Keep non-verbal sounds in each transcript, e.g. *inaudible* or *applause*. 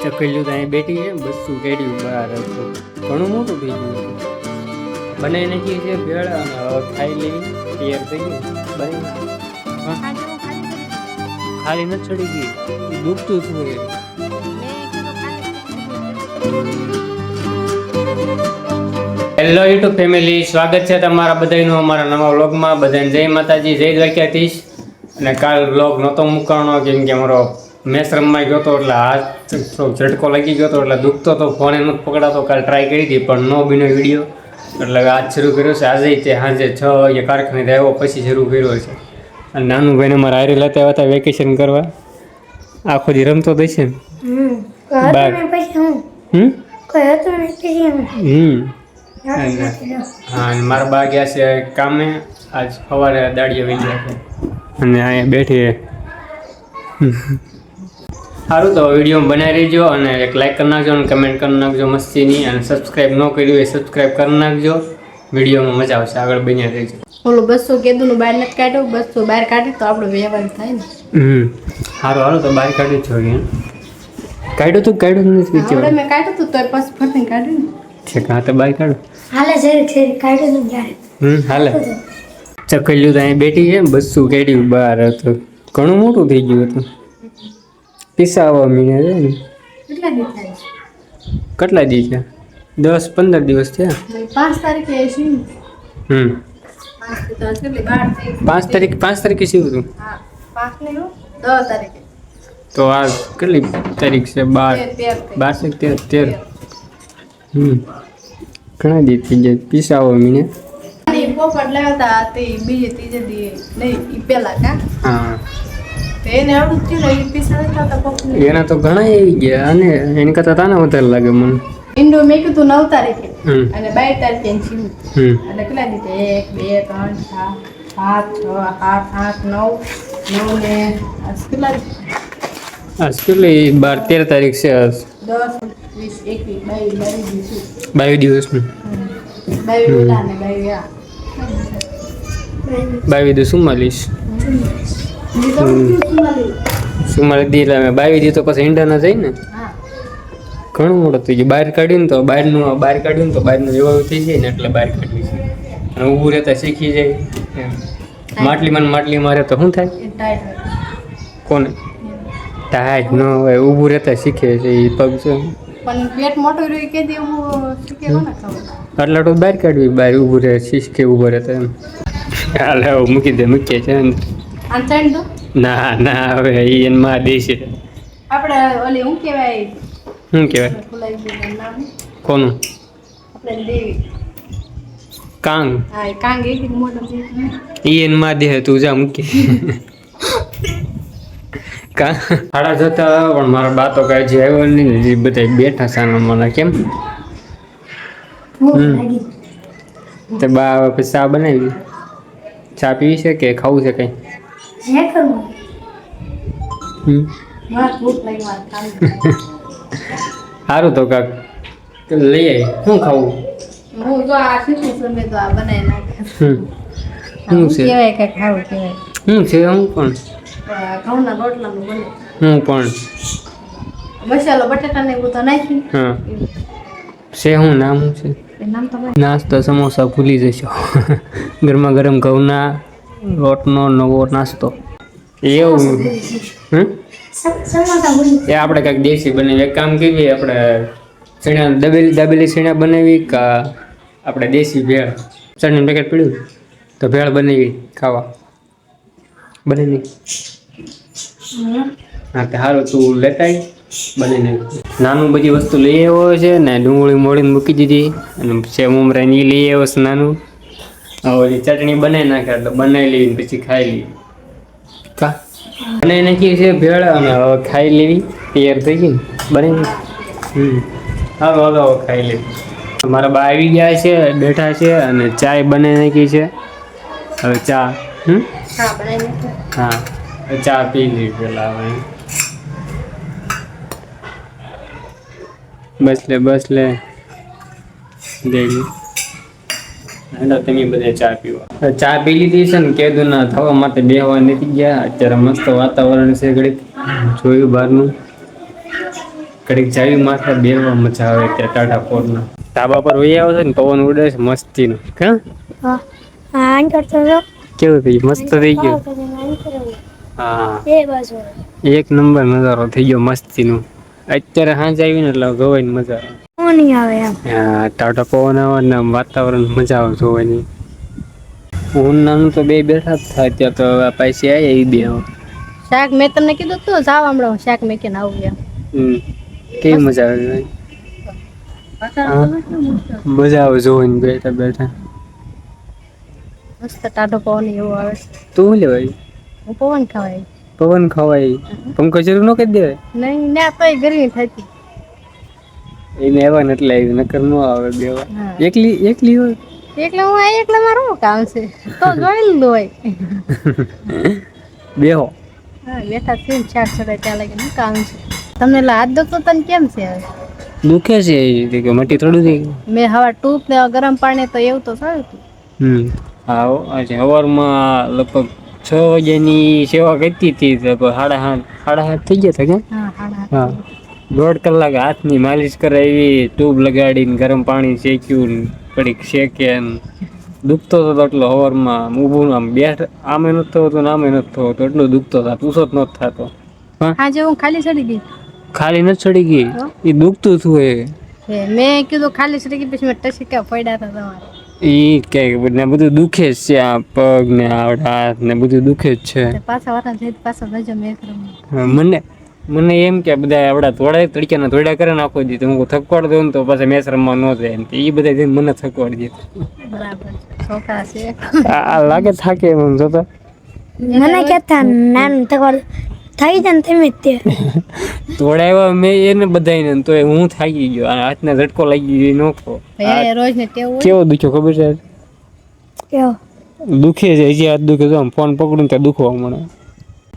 ચકલ્યું તો અહીં બેઠી છે બસું કેડ્યું બહાર ઘણું મોટું થઈ ગયું બને નાખી છે ભેળ અને ખાઈ લેવી તૈયાર થઈ ગયું. બને ખાલી નથી ચડી ગઈ. દુખતું હતું એ. હેલો યુટ્યુબ ફેમિલી સ્વાગત છે તમારા બધાનું અમારા નવા વ્લોગમાં. બધાને જય માતાજી, જય દ્વારકાધીશ. અને કાલ વ્લોગ નહોતો મૂકવાનો, કેમ કે અમારો મેસ રમવા ગયો હતો એટલે થોડોક ઝટકો લાગી ગયો હતો એટલે દુખતો તો ફોને નથી પકડાતો. કાલ ટ્રાય કરી હતી પણ નો બીનો વીડિયો એટલે આજ શરૂ કર્યો છે. આજે તે સાંજે છ વાગે કારખાને આવ્યો પછી શરૂ કર્યો છે. અને નાનું ભાઈને મારા હારી લેતા આવ્યા હતા વેકેશન કરવા. આખો દી રમતો દેશે ને? હું? મારા બા ગયા છે કામે. આજ સવારે દાડીએ વહી ગયા અને અહીંયા બેઠી. સારું તો વીડિયો બનાવી રહેજો અને એક લાઇક કરી નાખજો અને કમેન્ટ કરી નાખજો મસ્તીની અને સબસ્ક્રાઈબ ન કર્યું એ સબસ્ક્રાઈબ કરી નાખજો. વિડીયોમાં મજા આવશે. આગળ બન્યા રહેજો. ઓલું બસો કીધું નું બહાર નથી કાઢ્યું બસો બહાર કાઢે તો આપણો વ્યવહાર થાય ને. હમ. સારું સારું તો બહાર કાઢી જ જોઈએ કાઢ્યું તું કાઢ્યું નથી મેં કાઢ્યું તું તો પછી ફરતી કાઢ્યું ને. છે કાં તો બહાર કાઢો. હાલે છે જરીક કાઢ્યું ને ત્યારે. હમ હાલે. ચકલ્યું તો અહીં બેઠી છે બસું કેડ્યું બહાર હતું. ઘણું મોટું થઈ ગયું હતું. પીસાવા મીને છે ને? કેટલા દી થાય છે? કેટલા દી છે? દસ પંદર દિવસ થયા? પાંચ તારીખે છે હમ. પાંચ તારીખ પાંચ તારીખે શું હતું તો આ કેટલી તારીખ છે? બાર. બાર છે તેર? તેર. હમ. ઘણા દી થઈ જાય પીસાવા ઈ પોપટ લાવતા તે બીજે ત્રીજે દી નહીં પેલા કા? હા. એને તો ઘણા આવી ગયા અને એની કરતા તાને વધારે લાગે મને. ઇન્ડો મેં કીધું નવ તારીખે. અને બાર તારીખે એટલે કેટલા દીધે એક બે ત્રણ સાત છ આઠ આઠ નવ નવ ને કેટલા આજ કેટલી? બાર તેર તારીખ છે આજ. દસ વીસ એકવીસ બાવીસ બાવીસ દિવસ. બાવીસ દિવસનું. બાવીસ ઓલા ને બાવીસ આ. બાવીસ દુ ચુમ્માલીસ. ચુમ્માલીસ દી એટલે અમે બાવીસ દી પછી ઈંડા જાય ને? ઘણું મોટું થઈ ગયું. બહાર કાઢ્યું ને તો બહારનું બહાર કાઢ્યું ને તો બહારનું જેવું થઈ જાય ને એટલે બહાર કાઢ્યું છે. અને ઊભું રહેતા શીખી જાય. એમ. માટલીમાં માટલી મારે તો શું થાય. કોને? ટાઈટ ન હોય. ઊભું રહેતા શીખે છે એ પગ છે. પણ પેટ મોટું રહ્યું કે તો બહાર કાઢવી બહાર ઊભું રહે શીખે ઊભો રહેતા એમ. હાલ મૂકી દે મૂકીએ છે ને ના ના હવે ઈ એનમાં દેશે. આપણે ઓલી શું કહેવાય? શું કહેવાય? ખુલાઈ ગયું નામ. કોનું? આપણે દેવી. કાંગ. હા કાંગ એક મોટો છે ઈ એનમાં દે તું જા મૂકી. કા? સાડા જતા પણ મારા બા તો કાંઈ જે આવ્યો નહીં. ને બધા બેઠા સાના મને કેમ? તો બા પછી ચા બનાવી? ચા પીવી છે કે ખાવું છે કંઈ? જે કરવું સારું તો કાક. લઈ આવી શું ખાવું? હું તો આ શીખું છું મેં તો આ બનાવી નાખ્યા શું છે? કહેવાય કે ખાવું કહેવાય. હું છે હું પણ? ઘઉંના રોટલાનું બને. હું પણ. મસાલો બટાટા ને એવું તો નાખ્યું. હા. છે હું નામ છે? નામ તો નાસ્તો સમોસા ભૂલી જશો. *laughs* ગરમા ગરમ ઘઉંના લોટનો નવો નાસ્તો. એવું. એ આપણે કાંઈક દેશી બનાવી એક કામ કરીએ આપણે સીણા દબેલી દબેલી સીણા બનાવી કે આપણે દેશી ભેળ. ચણાનું પેકેટ પીડ્યું તો ભેળ બનાવી ખાવા. બનાવી હા તો સારું તું લેતા બને નાનું બધી વસ્તુ લઈ આવ્યો છે ને ડુંગળી મોડીને મૂકી દીધી. અને સેવ ઉમરાની લઈ આવ્યો છે નાનું. ઓલી ચટણી બનાવી નાખે એટલે બનાવી લેવી ને પછી ખાઈ લેવી. કા? બનાવી નાખી છે ભેળ અને હવે ખાઈ લેવી તૈયાર થઈ ગઈ બની હમ. હાલો હાલો હવે ખાઈ લેવી. મારા બા આવી ગયા છે બેઠા છે અને ચાય બનાવી નાખી છે. હવે ચા હમ? હા ચા પી લીધી પેલા હવે. બસ લે બસ લે. દેવી. હેલો તમે બધા ચા પીવા. ચા પી લીધી છે ને કેદું ના થવા માટે બેહવા નથી ગયા. અત્યારે મસ્ત વાતાવરણ છે ઘડીક. જોયું બહારનું. ઘડીક જાવી માથે બેહવા મજા આવે ત્યાં ટાટા ફોરના ધાબા પર વહી આવે છે ને પવન ઉડે છે મસ્તીનો. કા? હા. કેવું થઈ ગયું? મસ્ત થઈ ગયું? હા. એક નંબર નજારો થઈ ગયો મસ્તીનો. અત્યારે સાંજ આવીને એટલે ગવાય મજા આવે. નહીં આવે એમ. હા ટાટા પવન આવે ને વાતાવરણ મજા આવે જોવાની હું નાનું તો બે બેઠા થાય ત્યાં તો પાછી આવી એ બે શાક મેં તમને કીધું તો જાવ હમણાં શાક મેં કે આવું એમ. કેવી મજા આવે મજા આવે જોવાની બેઠા બેઠા. મસ્ત ટાટો પવન એવો આવે. તું લેવાય? હું પવન ખવાય. પવન ખવાય. પંકજ નો ન કરી દેવાય? નહીં ના તોય ગરમી થતી. એને ને એટલે આવી નકર ન આવે બેવા. એકલી એકલી હોય? એકલા હું એકલા મારું કામ છે? તો જોઈ લીધું હોય. બેહો હા. બેઠા છે ને શાક ચડાય ત્યાં લાગે શું કામ છે. તમને હાથ દુખતો તને કેમ છે હવે? દુખે છે કે મટી થોડું થઈ મેં હવા ટૂપ ને ગરમ પાણી તો એવું તો થયું હતું. હમ. હા આજે સવારમાં લગભગ છ વાગ્યાની સેવા કરતી હતી તો સાડા સાત સાડા સાત થઈ ગયા હતા કે? હા સાડા હા. દોઢ કલાક હાથની માલિશ કરાવી ટ્યુબ લગાડીને ગરમ પાણી શેક્યું ને શેકે ને દુખતો હતો એટલો સવારમાં ઊભું આમ બેઠ આમે નથી થતો ને આમે નથી થતો એટલો દુખતો હતો પૂછો જ નતો થતો. હા? આજે હું ખાલી ચડી ગઈ. ખાલી નથી ચડી ગઈ? એ દુખતું હતું એ. મેં કીધું ખાલી ચડી ગઈ પછી મેં ટસિકા પડ્યા હતા તમારે. ઈ કે ને બધું દુખે જ છે આ પગ ને આવડા હાથ ને બધું દુખે જ છે. પાછા વાળા જઈ પાછા રજો મેં મને મને એમ કે બધા આવડા થોડા તડક્યાના થોડા કરે નાખો દીધું તો. હું થકવાડ દઉં તો પાછા મેચ રમવા ન જાય એ બધા જઈને મને થકવાડ દે. બરાબર આ લાગે થાકે એમ જોતા. મને કહેતા નાનું થકવાડ થઈ જાય તમે તે. થોડા એવા મેં એને બધાને તો હું થાકી ગયો. આ હાથને ઝટકો લાગી ગયો નોખો રોજ ને કેવો દુખ્યો ખબર છે? કેવો? દુખે છે હજી હાથ દુખે તો ફોન પકડું ત્યાં દુખવા મળે.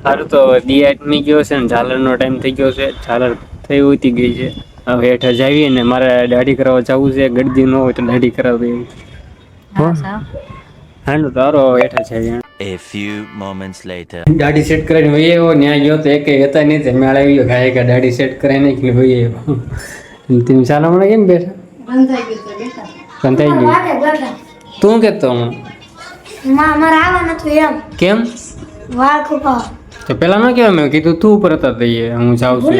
સારું તો દિયા મી ગયો છે ને ઝાલરનો ટાઈમ થઈ ગયો છે. ઝાલર થઈ ઉતી ગઈ છે. હવે હેઠ જાવીએ ને મારે દાઢી કરાવવા જવું છે. ગડદી ન હોય તો દાઢી કરાવી હા હાંડો તારો હેઠા છે A few moments later. દાઢી સેટ કરીને વહી એવો ત્યાં ગયો તો એકે હતા નહીં તે મેળ આવ્યો ગયો. કે દાઢી સેટ કરાવી કે આવ્યો. અને તમે ચાલો હમણાં કેમ બેઠા? બંધ થઈ ગયું તો બેટા. બંધ થઈ ગયું? તું કેતો હું માં અમારે આવવા નતું એમ. કેમ? વાળ કુપા તો પેલા ના કહેવાય મેં કીધું તું ઉપર હતા તઈએ હું જાઉં છું.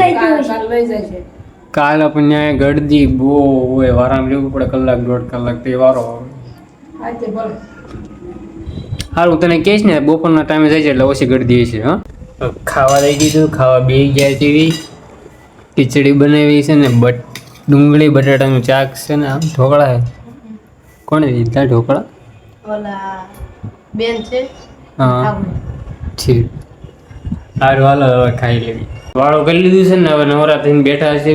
કાલ આપણને ત્યાં ગળદી બહુ હોય વારામ લેવું પડે કલાક દોઢ કલાક તે વારો આવે. હું તને કહીશ ને બપોરના ટાઈમે જાય છે એટલે ઓછી ગળદી છે હા. ખાવા લઈ દીધું ખાવા બે ગયા જેવી ખીચડી બનાવી છે ને બટ ડુંગળી બટાટાનું ચાક છે ને આમ ઢોકળા કોને કોણે દીધા ઢોકળા? ઓલા બેન છે. હા. ઠીક. સારું હાલો હવે ખાઈ લેવી. વાળો કરી લીધું છે ને હવે નવરા થઈને બેઠા છે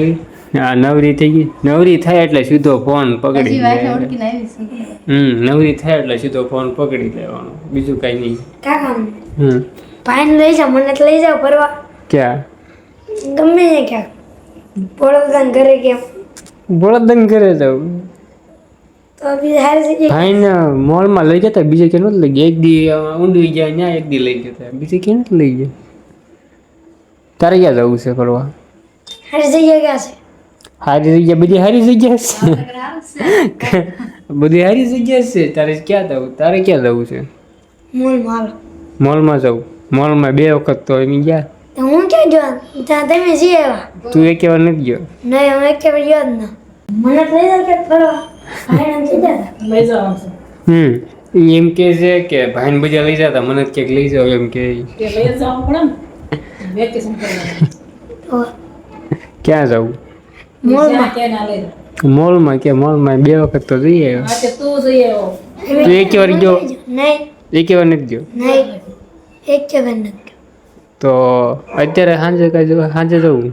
આ નવરી થઈ ગઈ. નવરી થાય એટલે સીધો ફોન પકડી હમ નવરી થાય એટલે સીધો ફોન પકડી લેવાનો. બીજું કઈ નહીં. કાકા હમ. ભાઈને લઈ જાઓ મને લઈ જાઓ ફરવા. ક્યાં? ગમે ને ક્યાં બળદન ઘરે કેમ? બળદન હારી ભાઈને મોલમાં લઈ જતા બીજે ક્યાં નથી લઈ ગયા. એક દી ઊંડું ગયા ત્યાં એક દી લઈ જતા. બીજે ક્યાં નથી લઈ ગયા. તારે ક્યાં જવું છે ફરવા? હારી જગ્યા ક્યાં છે? સારી જગ્યા બધી સારી જગ્યા છે. બધી સારી જગ્યા છે. તારે ક્યાં જવું? તારે ક્યાં જવું છે? મૂળ માલ મોલમાં જવું. મોલમાં બે વખત તો એમ ગયા. હું ક્યાં ગયો? ત્યાં તમે જઈ આવ્યા. તું એક વાર નથી ગયો? નહીં હું એક વાર ગયો જ ના. મને લઈ જાઓ કે ફરવા. ભાઈને લઈ જાવ હમ. એમ કે છે કે ભાઈને બધા લઈ જતા મને જ ક્યાંક લઈ જાવ એમ કે *laughs* ક્યાં જવું મોલમાં. કે મોલમાં બે વખત તો જઈ આવ્યો. તું એક વાર ગયો? નહીં. એક વાર નથી ગયો? નહીં. એક વાર નથી તો અત્યારે સાંજે કઈ જવું સાંજે જવું?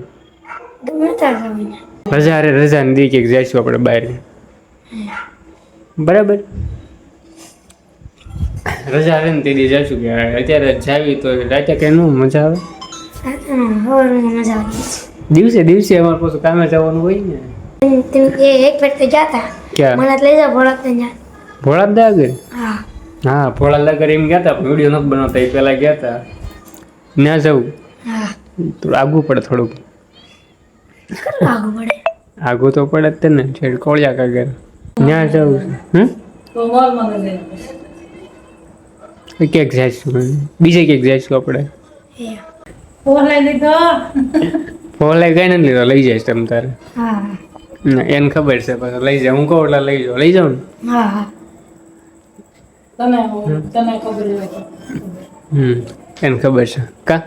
રજા રે રજા ને દી કે જઈશું આપણે બહાર. બરાબર? રજા રે ને તે દી જઈશું કે અત્યારે જાવી તો રાતે કે નું મજા આવી? દિવસે દિવસે અમારે પાછું કામે જવાનું હોય ને. એ એક ફેર તો ગયા હતા ક્યાં? મને લઈ જાવ ભોળાત ત્યાં ભોળાત દાગર હા. હા ભોળાત દાગર એમ ગયા હતા પણ વીડિયો નથી બનાવતા એ પહેલા ગયા હતા ના જવું? હા. તો આગવું પડે થોડુંક. કેટલું પડે? આગું તો પડે જ તે ને છેડ કોળિયા કાગર ત્યાં જવું? હમ? તો ક્યાંક જઈશું બીજે ક્યાંક જઈશું આપણે? ફોન લઈ લીધો? ફોન લઈ નથી લીધો લઈ જઈશ તમ તારે. હા. એને ખબર છે પછી લઈ જાઉં હું કહું એટલે લઈ જાઉં લઈ જાઉં ને? હા હા. તને તને ખબર હમ એને ખબર છે. કા?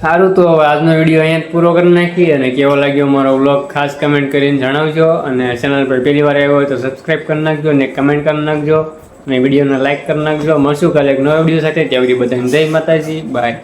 સારું તો હવે આજનો વીડિયો અહીંયા પૂરો કરી નાખીએ અને કેવો લાગ્યો મારો વ્લોગ ખાસ કમેન્ટ કરીને જણાવજો અને ચેનલ પર પહેલી વાર આવ્યો હોય તો સબસ્ક્રાઈબ કરી નાખજો અને કમેન્ટ કરી નાખજો. અને વિડીયોને લાઈક કરી નાખજો. મળશું કાલે એક નવા વીડિયો સાથે. ત્યાં સુધી બધાને જય માતાજી. બાય